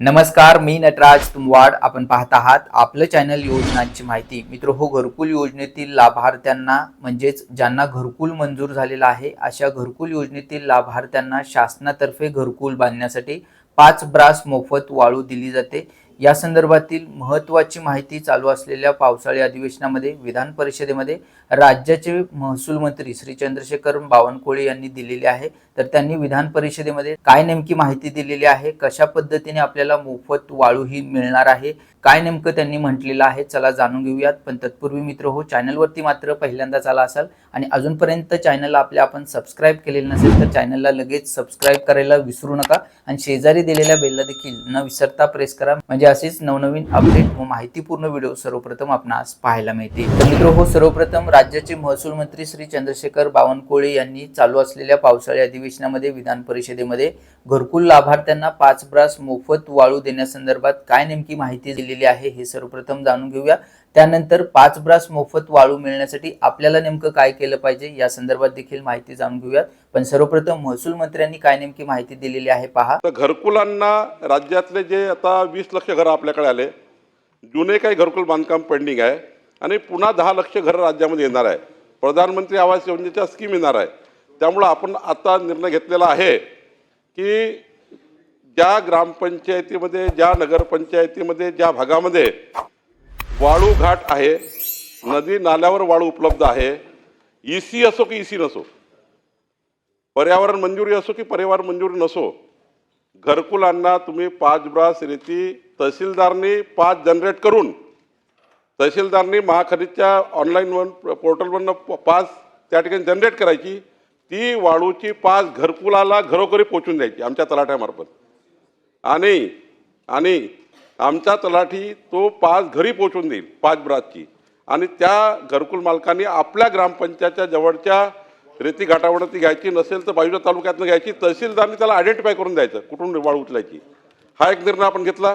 नमस्कार मी नटराज तुमवाड. आपण पाहत आहात आपलं चॅनल योजनांची माहिती. मित्र हो घरकुल योजनेतील लाभार्थ्यांना म्हणजेच ज्यांना घरकुल मंजूर झालेला आहे अशा घरकुल योजनेतील लाभार्थ्यांना शासनातर्फे घरकुल बांधण्यासाठी पाच ब्रास मोफत वाळू दिली जाते. या संदर्भातील महत्त्वाची माहिती चालू असलेल्या पावसाळी अधिवेशनामध्ये विधान परिषदेमध्ये राज्याचे महसूल मंत्री श्री चंद्रशेखर बावनकुळे यांनी दिलेली आहे. तर त्यांनी विधान परिषदेमध्ये काय नेमकी माहिती दिलेली आहे? कशा पद्धतीने आपल्याला मोफत वाळू ही मिळणार आहे? काय नेमकं त्यांनी म्हटलेलं आहे? चला जाणून घेऊयात. पण तत्पूर्वी मित्र हो चॅनलवरती मात्र पहिल्यांदाच आला असाल आणि अजूनपर्यंत चॅनलला आपल्या आपण सबस्क्राईब केलेलं नसेल तर चॅनलला लगेच सबस्क्राईब करायला विसरू नका आणि शेजारी दिलेल्या बेलला देखील न विसरता प्रेस करा. म्हणजे असेच नवनवीन अपडेट व माहितीपूर्ण व्हिडिओ सर्वप्रथम आपणास पाहायला मिळतील. तर मित्र हो सर्वप्रथम राज्याचे महसूल मंत्री श्री चंद्रशेखर बावनकुळे यांनी चालू असलेल्या पावसाळी अधिवेशनामध्ये विधान परिषदेमध्ये घरकुल लाभार्थ्यांना पाच ब्रास मोफत वाळू देण्यासंदर्भात काय नेमकी माहिती दिलेली आहे हे सर्वप्रथम जाणून घेऊया. त्यानंतर पाच ब्रास मोफत वाळू मिळण्यासाठी आपल्याला नेमकं काय केलं पाहिजे या संदर्भात देखील माहिती जाणून घेऊयात. पण सर्वप्रथम महसूल मंत्र्यांनी काय नेमकी माहिती दिलेली आहे पहा. तर घरकुलांना राज्यातले जे आता वीस लक्ष घरं आपल्याकडे आले जुने काही घरकुल बांधकाम पेंडिंग आहे आणि पुन्हा दहा लक्ष घरं राज्यामध्ये येणार आहे. प्रधानमंत्री आवास योजनेच्या स्कीम येणार आहे. त्यामुळं आपण आता निर्णय घेतलेला आहे की ज्या ग्रामपंचायतीमध्ये ज्या नगरपंचायतीमध्ये ज्या भागामध्ये वाळू घाट आहे नदी नाल्यावर वाळू उपलब्ध आहे ई सी असो की ई सी नसो पर्यावरण मंजुरी असो की पर्यावरण मंजुरी नसो घरकुलांना तुम्ही पाच ब्रास रेती तहसीलदारनी पाच जनरेट करून तहसीलदारनी महाखरीदच्या ऑनलाईन वन पोर्टलवरनं प- पाच त्या ठिकाणी जनरेट करायची ती वाळूची पाच घरकुलाला घरोघरी पोचून द्यायची आमच्या तलाठ्यामार्फत. आणि आणि आमचा तलाठी तो पाच घरी पोचून देईल पाच ब्रासची. आणि त्या घरकुल मालकांनी आपल्या ग्रामपंचायतच्या जवळच्या रेती घाटावरती घ्यायची नसेल तर बाजूच्या तालुक्यातनं घ्यायची तहसीलदारनी त्याला आयडेंटिफाय करून द्यायचं कुठून वाळू उचलायची. हा एक निर्णय आपण घेतला.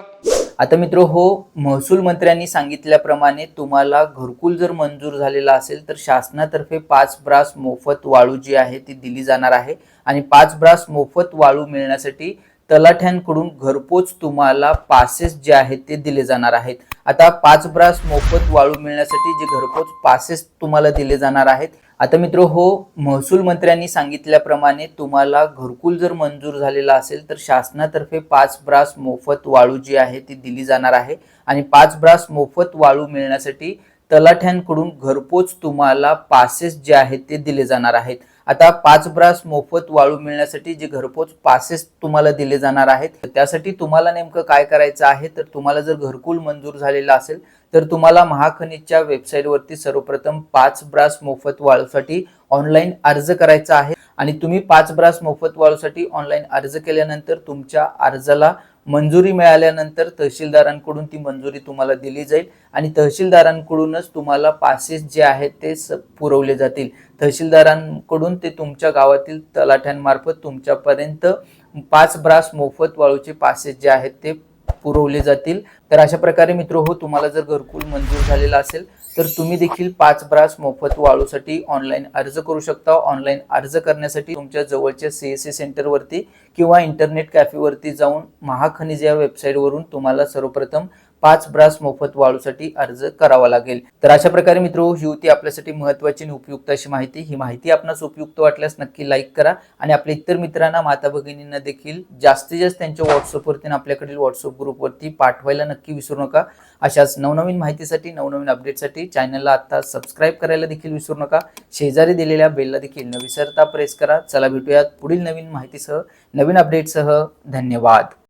आता मित्र हो महसूल मंत्र्यांनी सांगितल्याप्रमाणे तुम्हाला घरकुल जर मंजूर झालेला असेल तर शासनातर्फे पाच ब्रास मोफत वाळू जी आहे ती दिली जाणार आहे आणि पाच ब्रास मोफत वाळू मिळण्यासाठी तलाठ्यांकडून घरपोच तुम्हाला पासेस जे आहेत ते दिले जाणार आहेत. आता पाच ब्रास मोफत वाळू मिळण्यासाठी जे घरपोच पासेस तुम्हाला दिले जाणार आहेत आता मित्र हो महसूल मंत्र्यांनी सांगितल्याप्रमाणे तुम्हाला घरकुल जर मंजूर झालेला असेल तर शासनातर्फे पाच ब्रास मोफत वाळू जी आहे ती दिली जाणार आहे. आणि पाच ब्रास मोफत वाळू मिळण्यासाठी तलाठ्यांकडून घरपोच तुम्हाला पासेस जे आहेत ते दिले जाणार आहेत. आता पाच ब्रास मोफत वाळू मिळण्यासाठी जे घरपोच पासेस तुम्हाला दिले जाणार आहेत त्यासाठी तुम्हाला नेमकं काय करायचं आहे? तर तुम्हाला जर घरकुल मंजूर झालेला असेल तर तुम्हाला महाखनिजच्या वेबसाईटवरती सर्वप्रथम पाच ब्रास मोफत वाळूसाठी ऑनलाईन अर्ज करायचा आहे. आणि तुम्ही पाच ब्रास मोफत वाळूसाठी ऑनलाईन अर्ज केल्यानंतर तुमच्या अर्जाला मंजुरी मिळाल्यानंतर तहसीलदारांकडून ती मंजुरी तुम्हाला दिली जाईल आणि तहसीलदारांकडूनच तुम्हाला पासेस जे आहेत ते स पुरवले जातील. तहसीलदारांकडून ते तुमच्या गावातील तलाठ्यांमार्फत तुमच्यापर्यंत पाच ब्रास मोफत वाळूचे पासेस जे आहेत ते पुरवले जातील. तर अशा प्रकारे मित्र हो तुम्हाला जर घरकुल मंजूर झालेला असेल तर तुम्ही देखील पाच ब्रास मोफत वाळूसाठी ऑनलाईन अर्ज करू शकता. ऑनलाईन अर्ज करण्यासाठी तुमच्या जवळच्या सी एस सी सेंटरवरती किंवा इंटरनेट कॅफेवरती जाऊन महाखनिज या वेबसाईटवरून तुम्हाला सर्वप्रथम पाच ब्रास मोफत वाळूसाठी अर्ज करावा लागेल. तर अशा प्रकारे मित्र ही होती आपल्यासाठी महत्त्वाची आणि उपयुक्त अशी माहिती ही माहिती आपणास उपयुक्त वाटल्यास नक्की लाईक करा आणि आपल्या इतर मित्रांना माता भगिनींना देखील जास्तीत जास्त त्यांच्या व्हॉट्सअपवरती आपल्याकडील व्हॉट्सअप ग्रुपवरती पाठवायला नक्की विसरू नका. अशाच नवनवीन माहितीसाठी नवनवीन अपडेटसाठी चॅनलला आता सबस्क्राईब करायला देखील विसरू नका. शेजारी दिलेल्या बेलला देखील न विसरता प्रेस करा. चला भेटूयात पुढील नवीन माहितीसह नवीन अपडेटसह धन्यवाद.